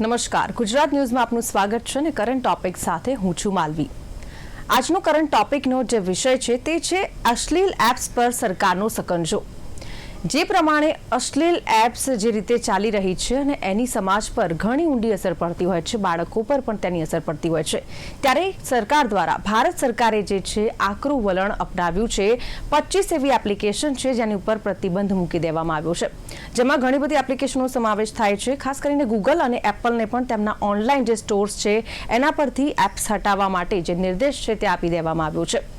નમસ્કાર. ગુજરાત ન્યૂઝમાં આપનું સ્વાગત છે અને કરંટ ટોપિક સાથે હું છું માલવી. આજનો કરંટ ટોપિકનો જે વિષય છે તે છે અશ્લીલ એપ્સ પર સરકારનો સકંજો. જે પ્રમાણે અશ્લીલ એપ્સ જે રીતે ચાલી રહી છે અને એની સમાજ પર ઘણી ઊંડી અસર પડતી હોય છે, બાળકો પર પણ તેની અસર પડતી હોય છે. ત્યારે સરકાર દ્વારા ભારત સરકારે જે છે, આકરું વલણ અપનાવ્યું છે. પચીસ એવી એપ્લિકેશન છે જેની ઉપર પ્રતિબંધ મૂકી દેવામાં આવ્યો છે. જેમાં ઘણી બધી એપ્લિકેશનનો સમાવેશ થાય છે. ખાસ કરીને ગૂગલ અને એપલને પણ તેમના ઓનલાઈન જે સ્ટોર્સ છે, એના પરથી એપ્સ હટાવવા માટે જે નિર્દેશ છે તે આપી દેવામાં આવ્યો છે.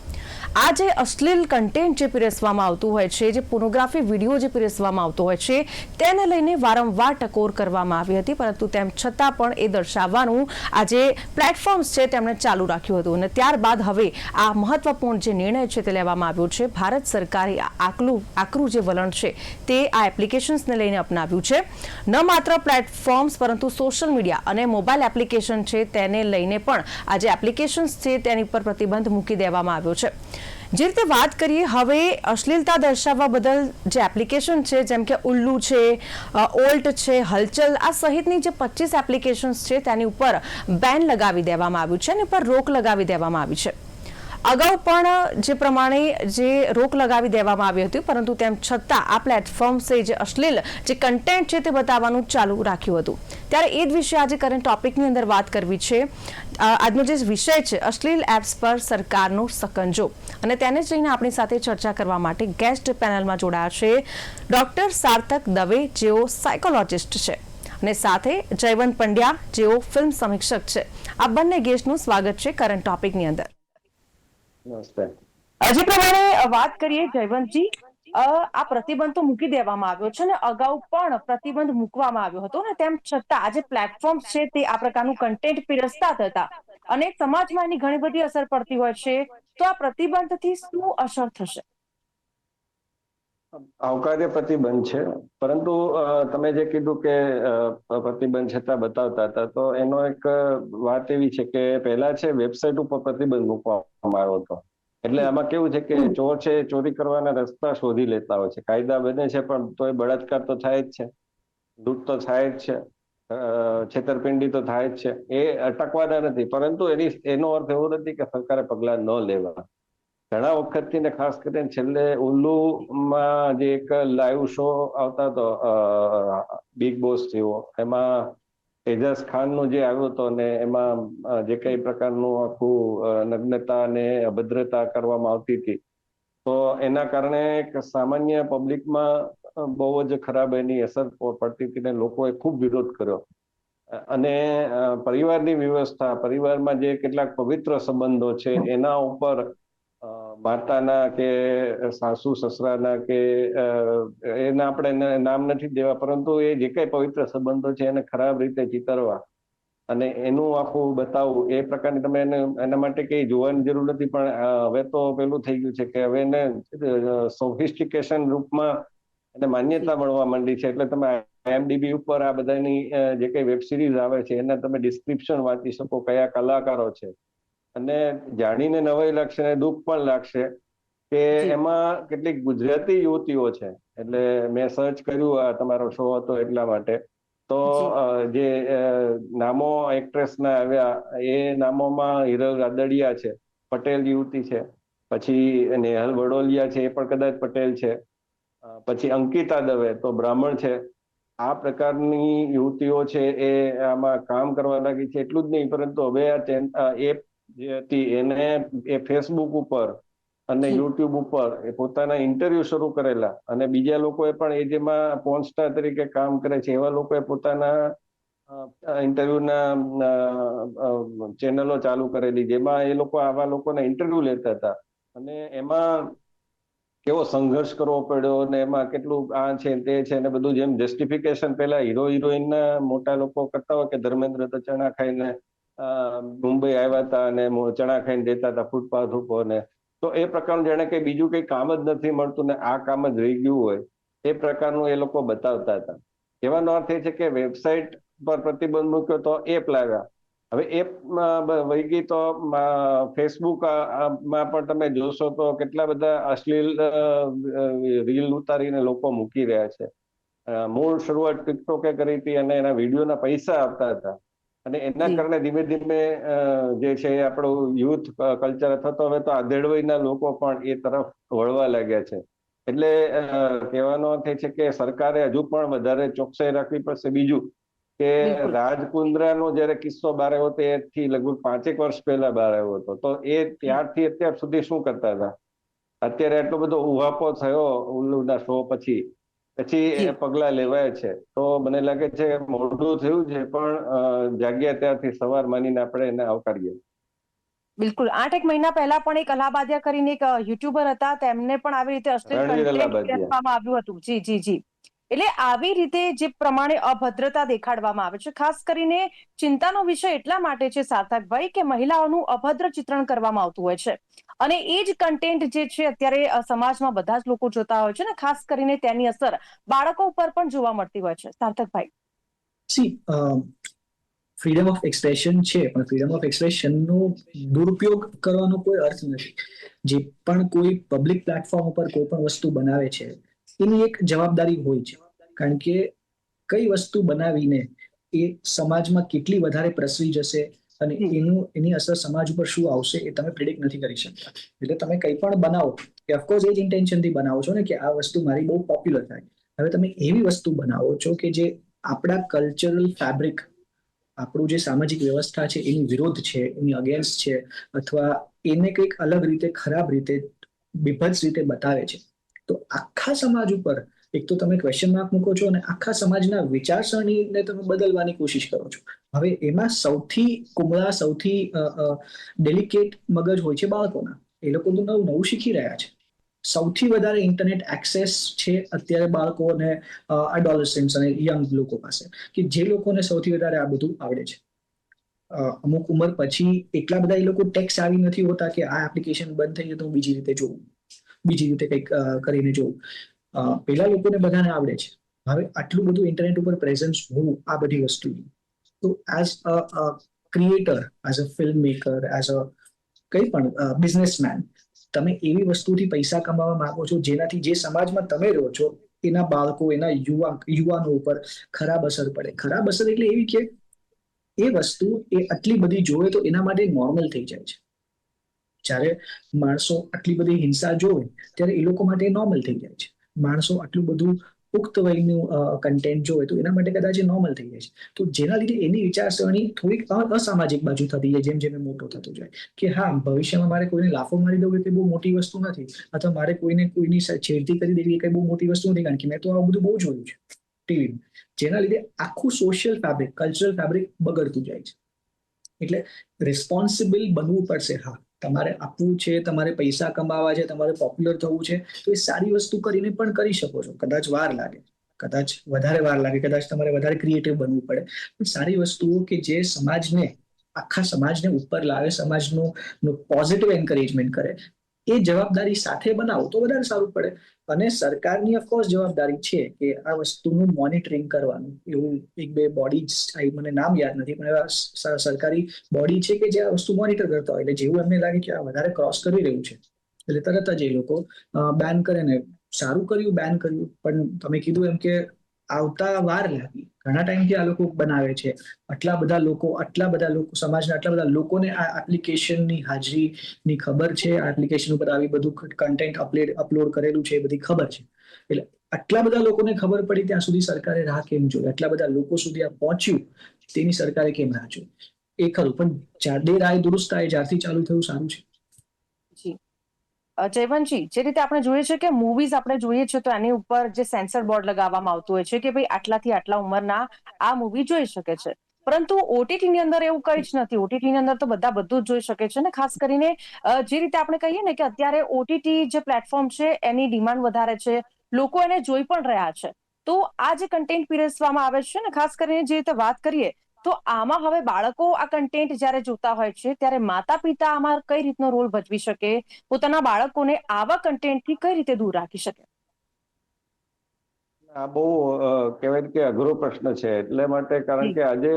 આ જે અશ્લીલ કન્ટેન્ટ જે પીરસવામાં આવતું હોય છે, જે પોર્નોગ્રાફી વીડિયો જે પીરસવામાં આવતો હોય છે, તેને લઈને વારંવાર ટકોર કરવામાં આવી હતી. પરંતુ તેમ છતાં પણ એ દર્શાવવાનું આ જે પ્લેટફોર્મ્સ છે તેમણે ચાલુ રાખ્યું હતું. અને ત્યારબાદ હવે આ મહત્વપૂર્ણ જે નિર્ણય છે તે લેવામાં આવ્યો છે. ભારત સરકારે આકલું, આકરું જે વલણ છે તે આ એપ્લિકેશન્સને લઈને અપનાવ્યું છે. ન માત્ર પ્લેટફોર્મ્સ પરંતુ સોશિયલ મીડિયા અને મોબાઈલ એપ્લિકેશન છે તેને લઈને પણ આ જે એપ્લિકેશન્સ છે તેની પર પ્રતિબંધ મૂકી દેવામાં આવ્યો છે. જે રીતે વાત કરીએ, હવે અશ્લીલતા દર્શાવવા બદલ જે એપ્લિકેશન છે, જેમ કે ઉલ્લુ છે ઓલ્ટ છે, હલચલ, આ સહિતની જે પચીસ એપ્લિકેશન્સ છે, તેની ઉપર બેન લગાવી દેવામાં આવ્યું છે અને પર રોક લગાવી દેવામાં આવી છે. અગાઉ પણ જે પ્રમાણે જે રોક લગાવી દેવામાં આવી હતી, પરંતુ તેમ છતાં આ પ્લેટફોર્મ્સે જે અશ્લીલ જે કન્ટેન્ટ છે તે બતાવવાનું ચાલુ રાખ્યું હતું. ત્યારે એ જ વિશે આજે કરંટ ટોપિકની અંદર વાત કરવી છે. આજનો જે વિષય છે, અશ્લીલ એપ્સ પર સરકારનો સકંજો. અને તેને જ લઈને આપણી સાથે ચર્ચા કરવા માટે ગેસ્ટ પેનલમાં જોડાયા છે ડોક્ટર સાર્થક દવે, જેઓ સાયકોલોજિસ્ટ છે. અને સાથે જયવંત પંડ્યા, જેઓ ફિલ્મ સમીક્ષક છે. આ બંને ગેસ્ટનું સ્વાગત છે કરંટ ટોપિકની અંદર. નમસ્તે. જે પ્રમાણે વાત કરીએ જયવંતજી. આ પ્રતિબંધ તો મૂકી દેવામાં આવ્યો છે ને અગાઉ પણ પ્રતિબંધ મૂકવામાં આવ્યો હતો ને તેમ છતાં આજે પ્લેટફોર્મ છે તે આ પ્રકારનું કન્ટેન્ટ પીરસતા થતા અને સમાજમાં એની ઘણી બધી અસર પડતી હોય છે. તો આ પ્રતિબંધથી શું અસર થશે? આવકાર્ય પ્રતિબંધ છે. પરંતુ તમે જે કીધું કે પ્રતિબંધ છતાં બતાવતા હતા, તો એનો એક વાત એવી છે કે પહેલા છે વેબસાઇટ ઉપર પ્રતિબંધ મૂકવામાં આવ્યો હતો. એટલે આમાં કેવું છે કે ચોર છે ચોરી કરવાના રસ્તા શોધી લેતા હોય છે. કાયદા બને છે, પણ તોય બળાત્કાર તો થાય જ છે. લૂંટ તો થાય જ છે. છેતરપિંડી તો થાય જ છે. એ અટકવાના નથી. પરંતુ એની, એનો અર્થ એવો નથી કે સરકારે પગલાં ન લેવા. ઘણા વખતથી ને ખાસ કરીને છેલ્લે ઉલ્લુમાં જે એક લાઈવ શો આવતા હતો બિગ બોસ જેવો, એમાં એજાઝ ખાનનો જે આવ્યો હતો ને એમાં જે કઈ પ્રકારનું આખું નગ્નતા અને અભદ્રતા કરવામાં આવતી હતી, તો એના કારણે એક સામાન્ય પબ્લિકમાં બહુ જ ખરાબ એની અસર પડતી હતી ને લોકોએ ખૂબ વિરોધ કર્યો. અને પરિવારની વ્યવસ્થા, પરિવારમાં જે કેટલાક પવિત્ર સંબંધો છે, એના ઉપર માતાના કે સાસુ, સસરાના કે એના આપણે નામ નથી દેવા, પરંતુ એ જે કઈ પવિત્ર સંબંધો છે એને ખરાબ રીતે ચિતરવા અને એનું આખું બતાવવું, એ પ્રકારની તમે એને, એના માટે કઈ જોવાની જરૂર નથી, પણ હવે તો પેલું થઈ ગયું છે કે હવે એને સોફિસ્ટિકેશન રૂપમાં એને માન્યતા મળવા માંડી છે. એટલે તમે આઈએમડીબી ઉપર આ બધાની જે કઈ વેબ સિરીઝ આવે છે, એના તમે ડિસ્ક્રિપ્શન વાંચી શકો, કયા કલાકારો છે. અને જાણીને નવાઈ લાગશે અને દુઃખ પણ લાગશે કે એમાં કેટલીક ગુજરાતી યુવતીઓ છે. એટલે મેં સર્ચ કર્યું આ તમારો શો હતો એટલા માટે. તો જે. નામો એક્ટ્રેસ ના આવ્યા એ નામોમાં હિરલ રાદડિયા છે પટેલ યુવતી છે. પછી નેહલ વડોલિયા છે એ પણ કદાચ પટેલ છે. પછી અંકિતા દવે તો બ્રાહ્મણ છે. આ પ્રકારની યુવતીઓ છે એ આમાં કામ કરવા લાગી છે એટલું જ નહીં પરંતુ હવે આ એ આ એપ જે હતી એને એ ફેસબુક ઉપર અને યુટ્યુબ ઉપર એ પોતાના ઇન્ટરવ્યુ શરૂ કરેલા. અને બીજા લોકોએ પણ એ જેમાં પોર્ન તરીકે કામ કરે છે એવા લોકોએ પોતાના ઇન્ટરવ્યુના ચેનલો ચાલુ કરેલી જેમાં એ લોકો આવા લોકોના ઇન્ટરવ્યુ લેતા હતા. અને એમાં કેવો સંઘર્ષ કરવો પડ્યો અને એમાં કેટલું આ છે તે છે ને બધું જેમ જસ્ટિફિકેશન પેલા હીરો હિરોઈનના મોટા લોકો કરતા હોય કે ધર્મેન્દ્ર તો ચણા ખાઈને મુંબઈ આવ્યા હતા અને ચણા ખાઈને રહેતા હતા, ફૂટપાથ ઉપર ને. તો એ પ્રકારનું જાણે કે બીજું કઈ કામ જ નથી મળતું ને આ કામ જ રહી ગયું હોય, એ પ્રકારનું એ લોકો બતાવતા હતા. કહેવાનો અર્થ એ છે કે વેબસાઇટ પર પ્રતિબંધ મૂક્યો તો એપ લાવ્યા. હવે એપ વહી ગઈ તો ફેસબુકમાં પણ તમે જોશો તો કેટલા બધા અશ્લીલ રીલ ઉતારીને લોકો મૂકી રહ્યા છે. મૂળ શરૂઆત ટિકટોકે કરી હતી અને એના વિડીયોના પૈસા આપતા હતા. અને એના કારણે ધીમે ધીમે જે છે આપણો યુથ કલ્ચર અથવા તો હવે તો આધેડવયના લોકો પણ એ તરફ વળવા લાગ્યા છે. એટલે કહેવાનો એ છે કે સરકારે હજુ પણ વધારે ચોકસાઈ રાખવી પડશે. બીજું કે રાજકુંદ્રાનો જયારે કિસ્સો બહાર આવ્યો હતો એથી લગભગ પાંચેક વર્ષ પહેલા બહાર આવ્યો હતો. તો એ ત્યારથી અત્યાર સુધી શું કરતા હતા? અત્યારે એટલો બધો ઉહાપો થયો ઉલ્લુના શો પછી. પછી પગલા લેવાય છે. તો મને લાગે છે મોટું મોડું થયું છે પણ જાગ્યા ત્યારથી સવાર માનીને આપણે એને આવકારીએ. બિલકુલ. આઠ એક મહિના પહેલા પણ એક અલાહાબાદિયા કરીને એક યુટ્યુબર હતા. તેમને પણ આવી રીતે અશ્લીલ કહેવામાં આવ્યું હતું. જી જી જી. એટલે આવી રીતે જે પ્રમાણે અભદ્રતા દેખાડવામાં આવે છે, ખાસ કરીને ચિંતાનો વિષય એટલા માટે છે સાર્થકભાઈ કે મહિલાઓનું અભદ્ર ચિત્રણ કરવામાં આવતું હોય છે. અને એ જ કન્ટેન્ટ જે છે અત્યારે સમાજમાં બધા જ લોકો જોતા હોય છે ને, ખાસ કરીને તેની અસર બાળકો ઉપર પણ જોવા મળતી હોય છે. સાર્થકભાઈ. સી ફ્રીડમ ઓફ એક્સપ્રેશન છે, પણ ફ્રીડમ ઓફ એક્સપ્રેશનનો દુરુપયોગ કરવાનો કોઈ અર્થ નથી. જે પણ કોઈ પબ્લિક પ્લેટફોર્મ ઉપર કોઈ પણ વસ્તુ બનાવે છે એની એક જવાબદારી હોય છે. કારણ કે કઈ વસ્તુ બનાવીને એ સમાજમાં કેટલી વધારે પ્રસરી જશે અને. એનું એની અસર સમાજ ઉપર શું આવશે એ તમે પ્રિડિક્ટ નથી કરી શકતા. એટલે તમે કંઈ પણ બનાવો કે ઓફકોર્સ એ જ ઇન્ટેન્શનથી બનાવો છો ને કે આ વસ્તુ મારી બહુ પોપ્યુલર થાય. હવે તમે એવી વસ્તુ બનાવો છો કે જે આપણા કલ્ચરલ ફેબ્રિક આપણું જે સામાજિક વ્યવસ્થા છે એની વિરોધ છે એની અગેન્સ્ટ છે અથવા એને કંઈક અલગ રીતે ખરાબ રીતે બીભત્સ રીતે બતાવે છે. તો આખા સમાજ ઉપર એક તો તમે ક્વેશ્ચન માર્ક મૂકો છો અને આખા સમાજના વિચારસરણીને તમે બદલવાની કોશિશ કરો છો. હવે એમાં સૌથી કુમળા, સૌથી ડેલિકેટ મગજ હોય છે બાળકોના. એ લોકો તો નવું નવું શીખી રહ્યા છે. સૌથી વધારે ઇન્ટરનેટ એક્સેસ છે અત્યારે બાળકો અને એડોલસન્સ અને યંગ લોકો પાસે, કે જે લોકોને સૌથી વધારે આ બધું આવડે છે. અમુક ઉંમર પછી એટલા બધા એ લોકો ટેક્સ આવી નથી હોતા કે આ એપ્લિકેશન બંધ થઈ જાય તો હું બીજી રીતે જોઉં. બીજી રીતે કંઈક કરીને અ, પેલા લોકોને બધાને આવડે છે. હવે આટલું બધું ઇન્ટરનેટ ઉપર પ્રેઝન્સ હોવું આ બધી વસ્તુની તો as a creator as a film maker as a કંઈ પણ બિઝનેસમેન તમે એવી વસ્તુથી પૈસા કમાવા માંગો છો જેનાથી જે સમાજમાં તમે રહો છો એના બાળકો એના યુવા યુવાનો ઉપર ખરાબ અસર પડે. ખરાબ અસર એટલે એવી કે એ વસ્તુ એ આટલી બધી જોવે તો એના માટે નોર્મલ થઈ જાય છે. જ્યારે માણસો આટલી બધી હિંસા જોવે, ત્યારે એ લોકો માટે નોર્મલ થઈ જાય છે. માણસો આટલું બધું પુખ્ત વયનું કન્ટેન્ટ જોવે, તો એના માટે કદાચ નોર્મલ થઈ જાય છે. તો જેના લીધે એની વિચારસરણી થોડીક અસામાજિક બાજુ થતી જાય, જેમ જેમ મોટો થતો જાય. કે હા, ભવિષ્યમાં મારે કોઈને લાફો મારી દઉં કે બહુ મોટી વસ્તુ નથી, અથવા મારે કોઈને કોઈની છેડતી કરી દેવી કઈ બહુ મોટી વસ્તુ નથી, કારણ કે મેં તો આવું બધું બહુ જોયું છે ટીવી જેના લીધે આખું સોશિયલ ફેબ્રિક કલ્ચરલ ફેબ્રિક બગડતું જાય છે. એટલે રિસ્પોન્સિબલ બનવું પડશે, હા. તમારે આપવું છે, તમારે પૈસા કમાવા છે, તમારે પોપ્યુલર થવું છે, તો એ સારી વસ્તુ કરીને પણ કરી શકો છો. કદાચ વાર લાગે, કદાચ વધારે વાર લાગે, કદાચ તમારે વધારે ક્રિએટિવ બનવું પડે. પણ સારી વસ્તુઓ કે જે સમાજને, આખા સમાજને ઉપર લાવે, સમાજનું પોઝિટિવ એન્કરેજમેન્ટ કરે એ જવાબદારી સાથે બનાવો તો વધારે સારું પડે. અને સરકારની ઓફકોર્સ જવાબદારી છે કે આ વસ્તુનું મોનિટરિંગ કરવાનું. એવું એક બે બોડી મને નામ યાદ નથી, પણ એવા સરકારી બોડી છે કે જે આ વસ્તુ મોનિટર કરતા હોય. એટલે જેવું એમને લાગે કે આ વધારે ક્રોસ કરી રહ્યું છે. એટલે તરત જ એ લોકો બેન કરે ને. સારું કર્યું બેન કર્યું. પણ તમે કીધું એમ કે આવતા વાર લાગી. ઘણા ટાઈમથી આ લોકો બનાવે છે. આટલા બધા લોકો, આટલા બધા લોકો, સમાજના આટલા બધા લોકોને આ એપ્લિકેશનની હાજરીની ખબર છે. આ એપ્લિકેશન ઉપર આવી બધું કન્ટેન્ટ અપલોડ અપલોડ કરેલું છે, એ બધી ખબર છે. એટલે આટલા બધા લોકોને ખબર પડી ત્યાં સુધી સરકારે રાહ કેમ જોઈ? આટલા બધા લોકો સુધી આ પહોંચ્યું, તેની સરકારે કેમ રાહ જોઈ? એ ખરું, પણ જાડે રાય દુરુસ્ત આય જ્યારથી ચાલુ થયું, સારું છે. જી. જયવંતજી જે રીતે આપણે જોઈએ છીએ કે મૂવીઝ આપણે જોઈએ છીએ તો એની ઉપર જે સેન્સર બોર્ડ લગાવવામાં આવતું હોય છે કે ભાઈ આટલાથી આટલા ઉંમરના આ મૂવી જોઈ શકે છે. પરંતુ ઓટીટી ની અંદર એવું કંઈ જ નથી. ઓટીટી ની અંદર તો બધા બધું જ જોઈ શકે છે ને ખાસ કરીને જે રીતે આપણે કહીએ ને કે અત્યારે ઓટીટી જે પ્લેટફોર્મ છે એની ડિમાન્ડ વધારે છે. લોકો એને જોઈ પણ રહ્યા છે. તો આ જે કન્ટેન્ટ પીરસવામાં આવે છે ને ખાસ કરીને જે રીતે વાત કરીએ તો આમાં હવે બાળકો આ કન્ટેન્ટ જ્યારે જોતા હોય છે ત્યારે માતા પિતા આમાં કઈ રીતનો રોલ ભજવી શકે? પોતાના બાળકોને આવા કન્ટેન્ટથી કઈ રીતે દૂર રાખી શકે? આ બહુ કહેવાય કે અઘરો પ્રશ્ન છે. એટલે માટે કારણ કે આજે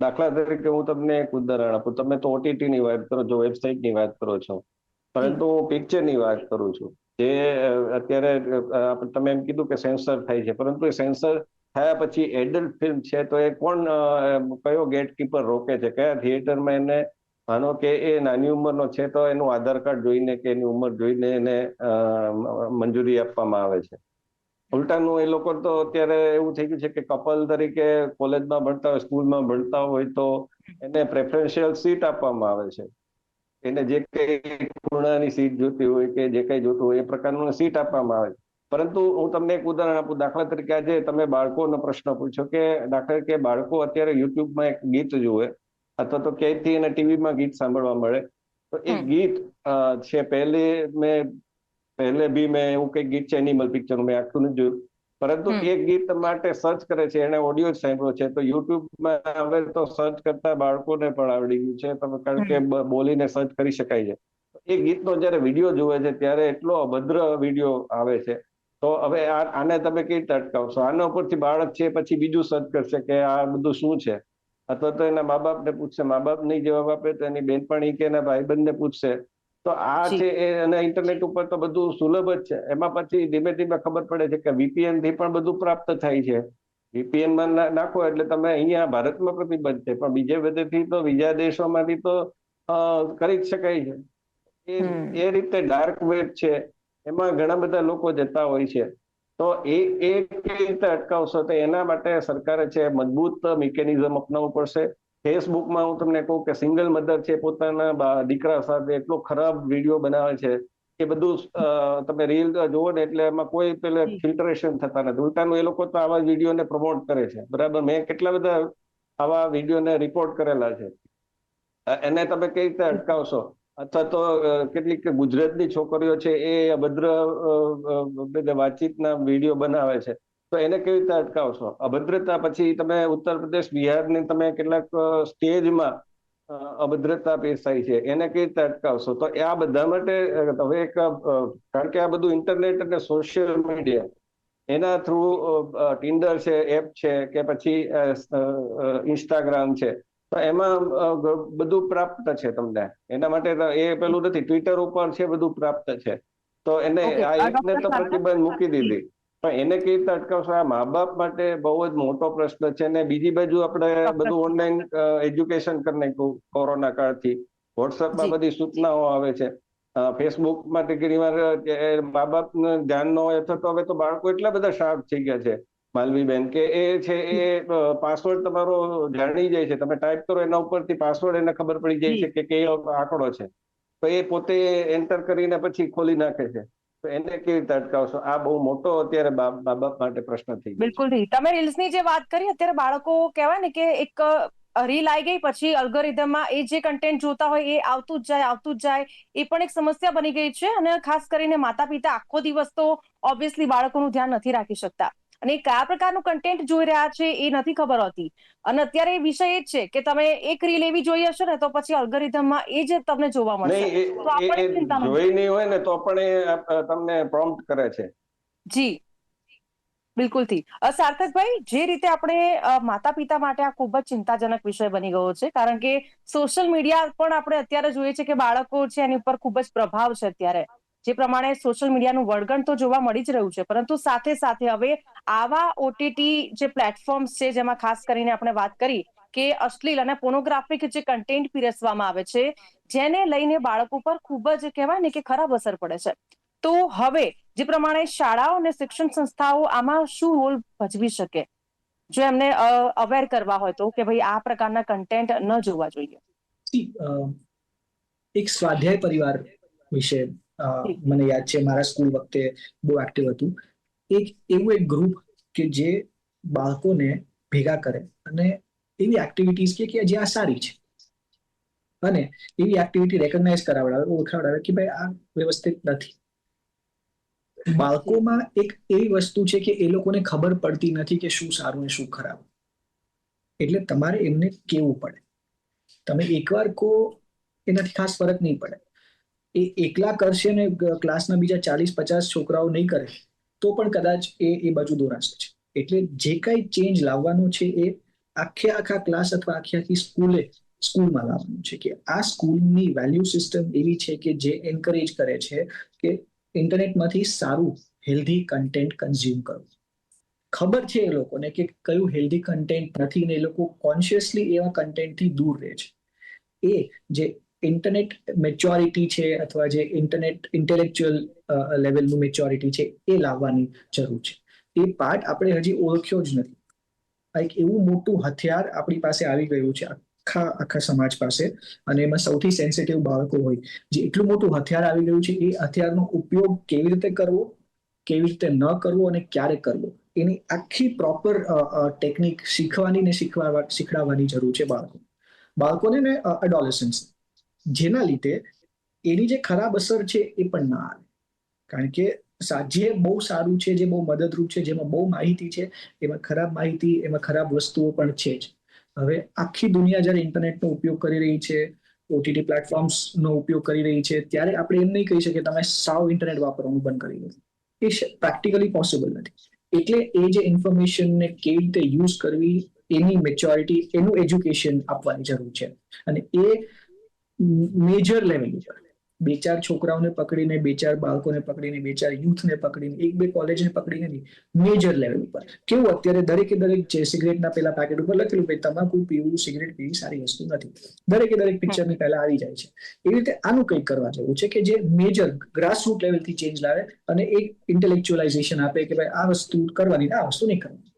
દાખલા તરીકે હું તમને એક ઉદાહરણ આપું. તમે તો ઓટીટી ની વાત કરો છો વેબસાઇટની વાત કરો છો. પરંતુ હું પિક્ચરની વાત કરું છું. જે અત્યારે તમે એમ કીધું કે સેન્સર થાય છે. પરંતુ એ સેન્સર થયા પછી એડલ્ટ ફિલ્મ છે તો એ કોણ કયો ગેટકીપર રોકે છે? કયા થિયેટરમાં એને, માનો કે એ નાની ઉંમરનો છે તો એનું આધાર કાર્ડ જોઈને કે એની ઉંમર જોઈને એને મંજૂરી આપવામાં આવે છે. ઉલટાનું એ લોકો તો અત્યારે એવું થઈ ગયું છે કે કપલ તરીકે કોલેજમાં ભણતા હોય, સ્કૂલમાં ભણતા હોય તો એને પ્રેફરન્શિયલ સીટ આપવામાં આવે છે. એને જે કઈ પૂર્ણની સીટ જોતી હોય કે જે કઈ જોતું હોય એ પ્રકારનું સીટ આપવામાં આવે છે. પરંતુ હું તમને એક ઉદાહરણ આપું. દાખલા તરીકે આજે તમે બાળકોનો પ્રશ્ન પૂછો કે દાખલા તરીકે બાળકો અત્યારે યુટ્યુબમાં એક ગીત જુએ અથવા તો ક્યાંયથી એને ટીવીમાં ગીત સાંભળવા મળે. તો એ ગીત છે પહેલે મેં પહેલે બી મેં એવું કઈ ગીત છે એનિમલ પિક્ચર મેં આખું નથી જોયું. પરંતુ એ ગીત માટે સર્ચ કરે છે એને ઓડિયો જ સાંભળ્યો છે. તો યુટ્યુબમાં હવે તો સર્ચ કરતા બાળકોને પણ આવડી ગયું છે. તમે કારણ કે બોલીને સર્ચ કરી શકાય છે. એ ગીતનો જ્યારે વીડિયો જોવે છે ત્યારે એટલો અભદ્ર વીડિયો આવે છે. તો હવે આને તમે કેવી રીતે અટકાવશો? આના ઉપરથી બાળક છે પછી બીજું સર્ચ કરશે કે આ બધું શું છે? અથવા તો એના મા બાપને પૂછશે. મા બાપ નહીં જવાબ આપે તો એની બહેનપણી કે એના ભાઈબંધને પૂછશે. તો આ છે એ અને ઇન્ટરનેટ ઉપર તો બધું સુલભ જ છે. એમાં પછી ધીમે ધીમે ખબર પડે છે કે વીપીએનથી પણ બધું પ્રાપ્ત થાય છે. વીપીએનમાં નાખો એટલે તમે અહીંયા ભારતમાં પ્રતિબંધ છે. પણ બીજે બધેથી તો બીજા દેશોમાંથી તો કરી જ શકાય છે. એ એ રીતે ડાર્ક વેબ છે. એમાં ઘણા બધા લોકો જતા હોય છે. તો એ એ કેવી રીતે અટકાવશો તો એના માટે સરકારે છે મજબૂત મિકેનિઝમ અપનાવવું પડશે. ફેસબુકમાં હું તમને કહું કે સિંગલ મધર છે પોતાના દીકરા સાથે એટલો ખરાબ વીડિયો બનાવે છે કે બધું તમે રીલ જુઓ ને એટલે એમાં કોઈ પેલા ફિલ્ટરેશન થતા નથી. ઉલટાનું એ લોકો તો આવા વિડીયોને પ્રમોટ કરે છે. બરાબર? મેં કેટલા બધા આવા વિડીયોને રિપોર્ટ કરેલા છે. એને તમે કઈ રીતે અટકાવશો? અથવા તો કેટલીક ગુજરાતની છોકરીઓ છે એ અભદ્ર વાતચીતના વીડિયો બનાવે છે. તો એને કેવી રીતે અટકાવશો? અભદ્રતા પછી તમે ઉત્તર પ્રદેશ, બિહારની તમે કેટલાક સ્ટેજમાં અભદ્રતા પેશાય છે. એને કેવી રીતે અટકાવશો? તો આ બધા માટે હવે એક કારણ કે આ બધું ઇન્ટરનેટ અને સોશિયલ મીડિયા, એના થ્રુ ટિન્ડર છે, એપ છે કે પછી ઇન્સ્ટાગ્રામ છે તો એમાં બધું પ્રાપ્ત છે તમને. એના માટે તો એ પેલું નથી ટ્વિટર ઉપર છે બધું પ્રાપ્ત છે. તો એને આ એકને તો પ્રતિબંધ મૂકી દીધી. પણ એને કેવી રીતે અટકાવશો? આ મા બાપ માટે બહુ જ મોટો પ્રશ્ન છે ને બીજી બાજુ આપણે બધું ઓનલાઈન એજ્યુકેશન કરી નાખ્યું કોરોના કાળથી. વોટ્સઅપમાં. બધી સૂચનાઓ આવે છે. ફેસબુક માટે ઘણી વાર મા બાપ ધ્યાન ન હોય અથવા તો હવે તો બાળકો એટલા બધા શાર્પ થઈ ગયા છે. માલવીબેન કે એ છે એ પાસવર્ડ તમારો જાણી જાય છે. તમે ટાઈપ કરો એના ઉપરથી પાસવર્ડ એને ખબર પડી જાય છે કે કયો આંકડો છે. તો એ પોતે એન્ટર કરીને પછી ખોલી નાખે છે. તો એને કેવી રીતે અટકાવશો? આ બહુ મોટો અત્યારે બા બા માટે પ્રશ્ન થઈ બિલકુલ તમે રીલ્સની જે વાત કરી અત્યારે બાળકો કહેવાય ને કે એક રીલ આવી ગઈ પછી અલ્ગોરિધમમાં એ જે કન્ટેન્ટ જોતા હોય એ આવતું જ જાય આવતું જ જાય એ પણ એક સમસ્યા બની ગઈ છે. અને ખાસ કરીને માતા પિતા આખો દિવસ તો ઓબ્વિયસલી બાળકોનું ધ્યાન નથી રાખી શકતા. અને કયા પ્રકારનું કન્ટેન્ટ જોઈ રહ્યા છે એ નથી ખબર હોતી. અને અત્યારે એ વિષય એ જ છે કે તમે એક રીલ એવી જોઈ હશે ને તો પછી અલ્ગોરિધમમાં એ જ તમને જોવા મળશે. તો આપણે જોઈ નહીં હોય ને તો પણ એ તમને પ્રોમ્પ્ટ કરે છે. જી. બિલકુલથી. સાર્થકભાઈ જે રીતે આપણે માતા પિતા માટે આ ખૂબ જ ચિંતાજનક વિષય બની ગયો છે કારણ કે સોશિયલ મીડિયા પણ આપણે અત્યારે જોઈએ છે કે બાળકો છે એની ઉપર ખૂબ જ પ્રભાવ છે અત્યારે. જે પ્રમાણે સોશિયલ મીડિયાનું વળગણ તો જોવા મળી જ રહ્યું છે, પરંતુ સાથે સાથે હવે આવા ઓટીટી જે પ્લેટફોર્મ્સ છે, જેમાં ખાસ કરીને આપણે વાત કરી કે અશ્લીલ અને પોનોગ્રાફિક જે કન્ટેન્ટ પીરસવામાં આવે છે, જેને લઈને બાળકો પર ખૂબ જ કહેવાય ને કે ખરાબ અસર પડે છે. તો હવે જે પ્રમાણે શાળાઓ અને શિક્ષણ સંસ્થાઓ આમાં શું રોલ ભજવી શકે? જો એમને અવેર કરવા હોય તો કે ભાઈ આ પ્રકારના કન્ટેન્ટ ન જોવા જોઈએ. એક સ્વાધ્યાય પરિવાર વિશે મને યાદ છે, મારા સ્કૂલ વખતે બહુ એક્ટિવ હતું. એક એવું એક ગ્રુપ કે જે બાળકોને ભેગા કરે અને એવી એક્ટિવિટીઝ કે જે આ સારી છે. અને એવી એક્ટિવિટી રેકગ્નાઇઝ કરાવડાવે, ઓળખાવડાવે કે ભાઈ આ વ્યવસ્થિત નથી. બાળકોમાં એક એવી વસ્તુ છે કે એ લોકોને ખબર પડતી નથી કે શું સારું ને શું ખરાબ. એટલે તમારે એમને કેવું પડે? તમે એકવાર કહો, એનાથી ખાસ ફરક નહીં પડે. એ એકલા કરશે ને ક્લાસના બીજા ચાલીસ, પચાસ છોકરાઓ નહીં કરે, તો પણ કદાચ એ એ બાજુ દોરાશે છે એટલે જે કઈ ચેન્જ લાવવાનો છે એ આખે આખા ક્લાસ અથવા આખી આખી સ્કૂલે, સ્કૂલમાં લાવવાનું છે કે આ સ્કૂલની વેલ્યુ સિસ્ટમ એવી છે કે જે એન્કરેજ કરે છે કે ઇન્ટરનેટમાંથી સારું હેલ્ધી કન્ટેન્ટ કન્ઝ્યુમ કરવું. ખબર છે એ લોકોને કે કયું હેલ્ધી કન્ટેન્ટ નથી ને એ લોકો કોન્શિયસલી એવા કન્ટેન્ટથી દૂર રહે છે. એ જે ઇન્ટરનેટ મેચ્યોરિટી છે અથવા જે ઇન્ટરનેટ ઇન્ટેલેક્ચ્યુઅલ લેવલનું મેચ્યોરિટી છે એ લાવવાની જરૂર છે. એ પાર્ટ આપણે હજી ઓળખ્યો જ નથી. એક એવું મોટું હથિયાર આપણી પાસે આવી ગયું છે આખા આખા સમાજ પાસે અને એમાં સૌથી સેન્સિટિવ બાળકો હોય. જે એટલું મોટું હથિયાર આવી ગયું છે એ હથિયારનો ઉપયોગ કેવી રીતે કરવો, કેવી રીતે ન કરવો અને ક્યારે કરવો? એની આખી પ્રોપર ટેકનિક શીખવાની ને શીખવા, શીખડાવવાની જરૂર છે બાળકો બાળકોને ને અડોલેસન્સ જેના લીધે એની જે ખરાબ અસર છે એ પણ ના આવે. કારણ કે જે બહુ સારું છે, જે બહુ મદદરૂપ છે, જેમાં બહુ માહિતી છે, એમાં ખરાબ માહિતી, એમાં ખરાબ વસ્તુઓ પણ છે જ. હવે આખી દુનિયા જ્યારે ઇન્ટરનેટનો ઉપયોગ કરી રહી છે ઓટીટી પ્લેટફોર્મ્સનો ઉપયોગ કરી રહી છે, ત્યારે આપણે એમ નહીં કહી શકીએ તમે સાવ ઇન્ટરનેટ વાપરવાનું બંધ કરી દો એ પ્રેક્ટિકલી પોસિબલ નથી. એટલે એ જે ઇન્ફોર્મેશનને કેવી રીતે યુઝ કરવી, એની મેચ્યોરિટી એનું એજ્યુકેશન આપવાની જરૂર છે. અને એ મેજર લેવલ બે ચાર છોકરાઓને પકડીને, બે ચાર બાળકોને પકડીને, બે ચાર યુથને પકડીને, એક બે કોલેજને પકડીને નહીં મેજર લેવલ ઉપર. કેવું? અત્યારે દરેકે દરેક જે સિગરેટના પેલા પેકેટ ઉપર લખેલું ભાઈ તમાકુ પીવું સિગરેટ પીવી સારી વસ્તુ નથી. દરેકે દરેક પિક્ચરની પહેલા આવી જાય છે. એવી રીતે આનું કંઈક કરવા જેવું છે કે જે મેજર ગ્રાસરૂટ લેવલથી ચેન્જ લાવે અને એક ઇન્ટેલેક્ચ્યુઅલાઇઝેશન આપે કે ભાઈ આ વસ્તુ કરવાની, આ વસ્તુ નહીં કરવાની.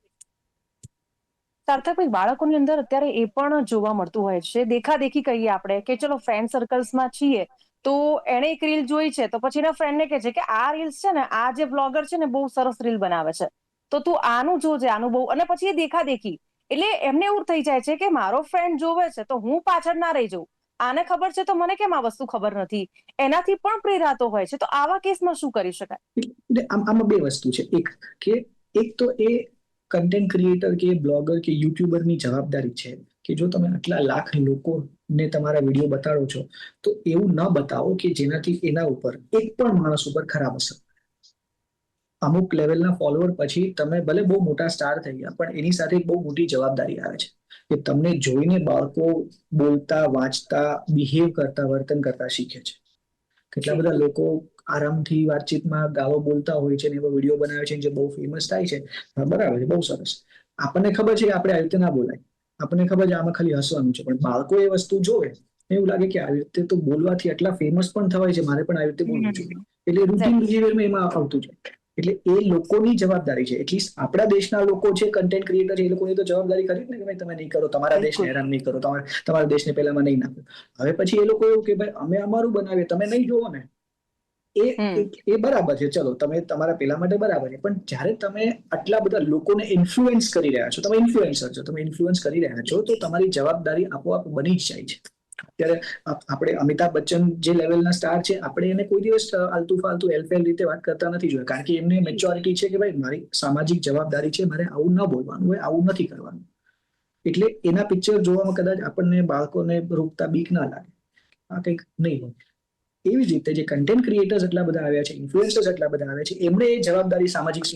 સાર્થકભાઈ બાળકોની અંદર અત્યારે એ પણ જોવા મળતું હોય છે. દેખાદેખી કહીએ આપણે કે ચલો ફ્રેન્ડ સર્કલ્સમાં છીએ, તો એણે એક રીલ જોઈ છે, તો પછી એના ફ્રેન્ડને કહે છે કે આ રીલ્સ છે ને, આ જે બ્લોગર છે ને, બહુ સરસ રીલ બનાવે છે. તો તું આનું જોજે આનું બહુ, અને પછી એ દેખાદેખી. એટલે એમને એવું થઈ જાય છે કે મારો ફ્રેન્ડ જોવે છે, તો હું પાછળ ના રહી જાઉં. આને ખબર છે તો મને કેમ આ વસ્તુ ખબર નથી? એનાથી પણ પ્રેરાતો હોય છે. તો આવા કેસમાં શું કરી શકાય? આમાં બે વસ્તુ છે. એક, કે એક તો એ કન્ટેન્ટ ક્રિએટર કે બ્લોગર કે યુટ્યુબરની જવાબદારી છે કે જો તમે આટલા લાખ લોકોને તમારા વીડિયો બતાડો છો તો એવું ન બતાવો કે જેનાથી એના ઉપર એક પણ માણસ ઉપર ખરાબ અસર અમુક લેવલના ફોલોઅર પછી તમે ભલે બહુ મોટા સ્ટાર થઈ ગયા પણ એની સાથે બહુ મોટી જવાબદારી આવે છે. કે તમને જોઈને બાળકો બોલતા વાંચતા બિહેવ કરતા વર્તન કરતા શીખે છે. કેટલા બધા લોકો આરામથી વાતચીતમાં ગાળો બોલતા હોય છે ને એવો વીડિયો બનાવે છે જે બહુ ફેમસ થાય છે. બરાબર છે બહુ સરસ. આપણને ખબર છે કે આપણે આવી રીતે ના બોલાય. આપણને ખબર છે આમાં ખાલી હસવાનું છે. પણ બાળકો એ વસ્તુ જોવે એવું લાગે કે આવી રીતે તો બોલવાથી આટલા ફેમસ પણ થવાય છે મારે પણ આવી રીતે બોલવું જોઈએ. એટલે રૂટીન બિહેવિયરમાં એમાં આવતું છે. એટલે એ લોકોની જવાબદારી છે. એટલીસ્ટ આપણા દેશના લોકો છે કન્ટેન્ટ ક્રિએટર છે એ લોકોની તો જવાબદારી કરી ને કે ભાઈ તમે નહીં કરો તમારા દેશને હેરાન નહીં કરો તમારે તમારા દેશને પહેલામાં નહીં નાખો. હવે પછી એ લોકો એવું કે ભાઈ અમે અમારું બનાવીએ તમે નહીં જોવો ને. એ એ- બરાબર છે. ચલો તમે તમારા પેલા માટે બરાબર છે. પણ જ્યારે તમે આટલા બધા લોકોને ઇન્ફ્લુએન્સ કરી રહ્યા છો તમે ઇન્ફ્લુએન્સર છો તમે ઇન્ફ્લુએન્સ કરી રહ્યા છો તો તમારી જવાબદારી આપોઆપ બની જ જાય છે. અત્યારે આપણે અમિતાભ બચ્ચન જે લેવલના સ્ટાર છે આપણે એને કોઈ દિવસ આલતુ ફાલતુ એલફેલ રીતે વાત કરતા નથી જોયા. કારણ કે એમને મેચ્યોરિટી છે કે ભાઈ મારી સામાજિક જવાબદારી છે મારે આવું ન બોલવાનું હોય આવું નથી કરવાનું. એટલે એના પિક્ચર જોવામાં કદાચ આપણને બાળકોને રોકતા બીક ના લાગે. આ કંઈક નહીં હોય. એવી જ રીતે જે કન્ટેન્ટ ક્રિએટર્સ એટલા બધા આવ્યા છે ઇન્ફ્લુએન્સર્સ એટલા બધા આવ્યા છે, એમણે એ જવાબદારી સામાજિક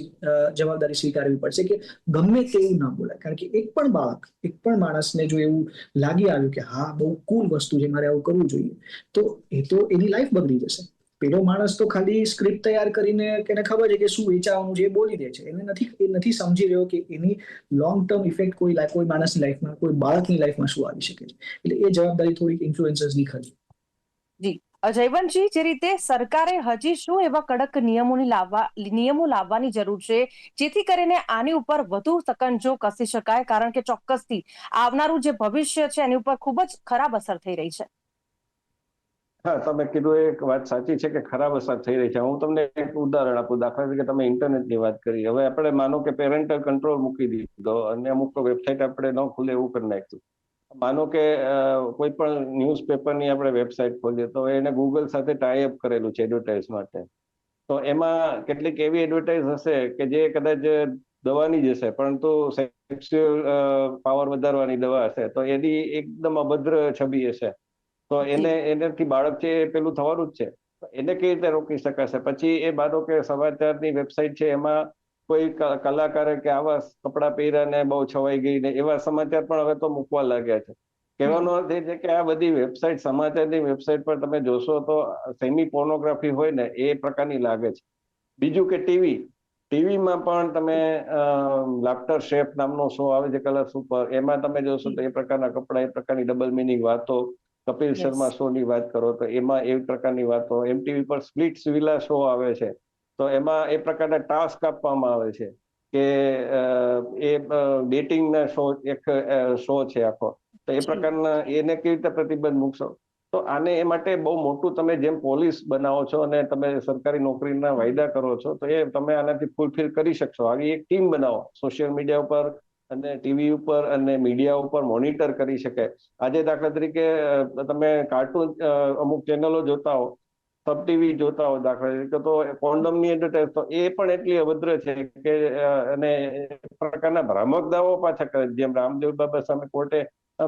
જવાબદારી સ્વીકારવી પડશે કે ગમે તેવું ના બોલાય. કારણ કે એક પણ બાળક, એક પણ માણસને જો એવું લાગી આવ્યું કે હા, બહુ કુલ વસ્તુ છે, મારે આવું કરવું જોઈએ, તો એ તો એની લાઈફ બગડી જશે. પેલો માણસ તો ખાલી સ્ક્રિપ્ટ તૈયાર કરીને એને ખબર છે કે શું વેચાવાનું છે, એ બોલી દે છે. એને નથી, એ નથી સમજી રહ્યો કે એની લોંગ ટર્મ ઇફેક્ટ કોઈ કોઈ માણસની લાઈફમાં કોઈ બાળકની લાઈફમાં શું આવી શકે છે. એટલે એ જવાબદારી થોડીક ઇન્ફ્લુએન્સર્સની ખરી. જી. અજયવનજી જે રીતે સરકારે હજી શું એવા કડક નિયમોની લાવવા, નિયમો લાવવાની જરૂર છે, જેથી કરીને આની ઉપર વધુ સકંજો કસી શકાય, કારણ કે ચોક્કસથી આવનારું જે ભવિષ્ય છે, એની ઉપર ખૂબ જ ખરાબ અસર થઈ રહી છે. હા, તમે કીધું એક વાત સાચી છે કે ખરાબ અસર થઈ રહી છે. હું તમને એક ઉદાહરણ આપું, દાખલા તરીકે તમે ઇન્ટરનેટની વાત કરી. હવે આપણે માનો કે પેરેન્ટલ કંટ્રોલ મૂકી દીધો, અને અમુક વેબસાઇટ આપણે ન ખુલે એવું કરી નાખ્યું. માનો કે કોઈ પણ ન્યૂઝપેપરની આપણે વેબસાઇટ ખોલીએ તો એને ગૂગલ સાથે ટાઈઅપ કરેલું છે એડવર્ટાઇઝ માટે. તો એમાં કેટલીક એવી એડવર્ટાઇઝ હશે કે જે કદાચ દવાની જ હશે પરંતુ સેક્સ્યુઅલ પાવર વધારવાની દવા હશે તો એની એકદમ અભદ્ર છબી હશે. તો એને એનાથી બાળક છે એ પેલું થવાનું જ છે. એને કઈ રીતે રોકી શકાશે? પછી એ બાળકો કે સમાચારની વેબસાઇટ છે એમાં કોઈ કલાકારે કે આવા કપડાં પહેર્યા ને બહુ છવાઈ ગઈ ને એવા સમાચાર પણ હવે તો મૂકવા લાગ્યા છે. કહેવાનો અર્થ એ છે કે આ બધી વેબસાઇટ સમાચારની વેબસાઇટ પર તમે જોશો તો સેમી પોર્નોગ્રાફી હોય ને એ પ્રકારની લાગે છે. બીજું કે ટીવી. ટીવીમાં પણ તમે લાફ્ટર શેફ નામનો શો આવે છે કલર્સ ઉપર એમાં તમે જોશો તો એ પ્રકારના કપડા એ પ્રકારની ડબલ મિનિંગ વાતો કપિલ શર્મા શો ની વાત કરો તો એમાં એ પ્રકારની વાતો. એમટીવી પર સ્પ્લિટ્સ વિલા શો આવે છે. તો એમાં એ પ્રકારના ટાસ્ક આપવામાં આવે છે કે એ ડેટિંગના શો એક શો છે આખો. તો એ પ્રકારના એને કેવી રીતે પ્રતિબંધ મૂકશો? તો આને એ માટે બહુ મોટું તમે જેમ પોલીસ બનાવો છો અને તમે સરકારી નોકરીના વાયદા કરો છો તો એ તમે આનાથી ફૂલફિલ કરી શકશો. આવી એક ટીમ બનાવો. સોશિયલ મીડિયા ઉપર અને ટીવી ઉપર અને મીડિયા ઉપર મોનિટર કરી શકે આજે દાખલા તરીકે તમે કાર્ટૂન અમુક ચેનલો જોતા હો સબ ટીવી જોતા હોય દાખલા તરીકે, તો કોન્ડમની એડવર્ટાઇઝ તો એ પણ એટલી અભદ્ર છે કે અને પ્રકારના ભ્રામક દાવો પાછા કરે. જેમ રામદેવ બાબા સામે કોર્ટે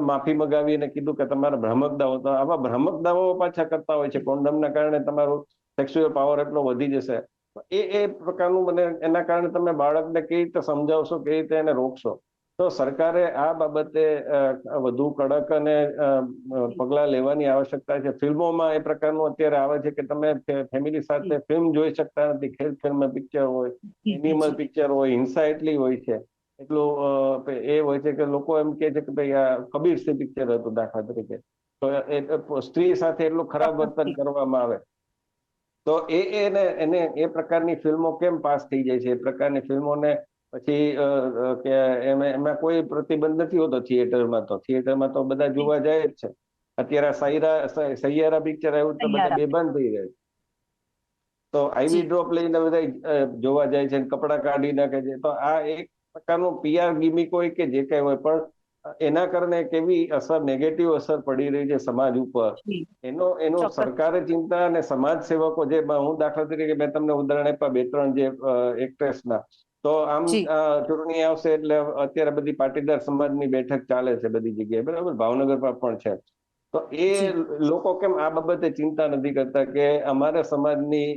માફી મગાવી અને કીધું કે તમારા ભ્રામક દાવો તો આવા ભ્રામક દાવાઓ પાછા કરતા હોય છે. કોન્ડમના કારણે તમારું સેક્સ્યુઅલ પાવર એટલો વધી જશે. એ એ પ્રકારનું મને એના કારણે તમે બાળકને કેવી રીતે સમજાવશો, કેવી રીતે એને રોકશો? તો સરકારે આ બાબતે વધુ કડક અને પગલાં લેવાની આવશ્યકતા છે. ફિલ્મોમાં એ પ્રકારનું અત્યારે આવે છે કે તમે ફેમિલી સાથે ફિલ્મ જોઈ શકતા નથી. ખેલ ફિલ્મ પિક્ચર હોય એનિમલ પિક્ચર હોય હિંસા એટલી હોય છે. એટલું એ હોય છે કે લોકો એમ કે છે કે ભાઈ આ કબીર સિંહ પિક્ચર હતું દાખલા તરીકે. તો એ સ્ત્રી સાથે એટલું ખરાબ વર્તન કરવામાં આવે. તો એ એને એને એ પ્રકારની ફિલ્મો કેમ પાસ થઈ જાય છે? એ પ્રકારની ફિલ્મોને પછી કે એમાં કોઈ પ્રતિબંધ નથી હોતો થિયેટરમાં તો. થિયેટરમાં તો બધા જોવા જાય જ છે. અત્યારે સૈરા સૈયારા પિક્ચર આવ્યું તો બધા. બેભાન થઈ જાય તો આઈવી ડ્રોપ લઈને બધા જોવા જાય છે કપડા કાઢી નાખે છે. તો આ એક પ્રકારનો પીઆર ગિમિક હોય કે જે કઈ હોય પણ એના કારણે કેવી અસર નેગેટિવ અસર પડી રહી છે સમાજ ઉપર. એનો એનો સરકારે ચિંતા અને સમાજ સેવકો જે હું દાખલા તરીકે મેં તમને ઉદાહરણ આપ્યા બે ત્રણ જે એક્ટ્રેસના તો આમ ચૂંટણી આવશે એટલે અત્યારે બધી પાટીદાર સમાજની બેઠક ચાલે છે બધી જગ્યાએ બરાબર? ભાવનગરમાં પણ છે. તો એ લોકો કેમ આ બાબતે ચિંતા નથી કરતા કે અમારા સમાજની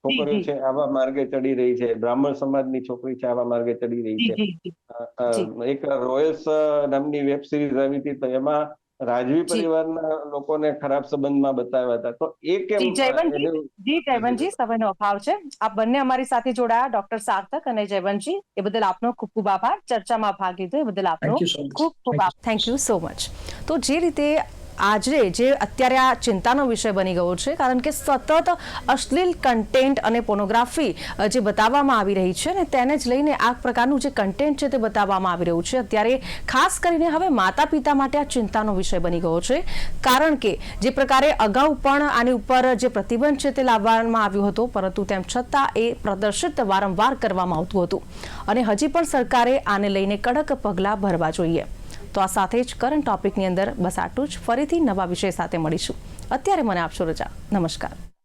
છોકરીઓ છે આવા માર્ગે ચડી રહી છે બ્રાહ્મણ સમાજની છોકરી છે આવા માર્ગે ચડી રહી છે. એક રોયલ્સ નામની વેબ સિરીઝ આવી હતી તો એમાં રાજવી પરિવારના લોકોને ખરાબ સંબંધમાં બતાવ્યા હતા. તો એ કેમ જી, જયવંતજી. સમયનો અભાવ છે. આપ બંને અમારી સાથે જોડાયા ડોક્ટર સાર્થક અને જયવંતજી. એ બદલ આપનો ખૂબ ખૂબ આભાર. ચર્ચામાં ભાગ લીધો. એ બદલ આપનો ખૂબ ખૂબ આભાર. થેન્ક યુ સો મચ તો જે રીતે આજે જે અત્યારે આ ચિંતાનો વિષય બની ગયો છે, કારણ કે સતત અશ્લીલ કન્ટેન્ટ અને પોર્નોગ્રાફી જે બતાવવામાં આવી રહી છે ને તેને જ લઈને આ પ્રકારનું જે કન્ટેન્ટ છે તે બતાવવામાં આવી રહ્યું છે. અત્યારે ખાસ કરીને હવે માતા પિતા માટે આ ચિંતાનો વિષય બની ગયો છે, કારણ કે જે પ્રકારે અગાઉ પણ આની ઉપર જે પ્રતિબંધ છે તે લાવવામાં આવ્યો હતો, પરંતુ તેમ છતાં એ પ્રદર્શિત વારંવાર કરવામાં આવતું હતું. અને હજી પણ સરકારે આને લઈને કડક પગલાં ભરવા જોઈએ. તો આ સાથે જ કરંટ ટોપિકની અંદર બસ આટલું જ. ફરીથી નવા વિષય સાથે મળીશું. અત્યારે મને આપશો રજા. નમસ્કાર.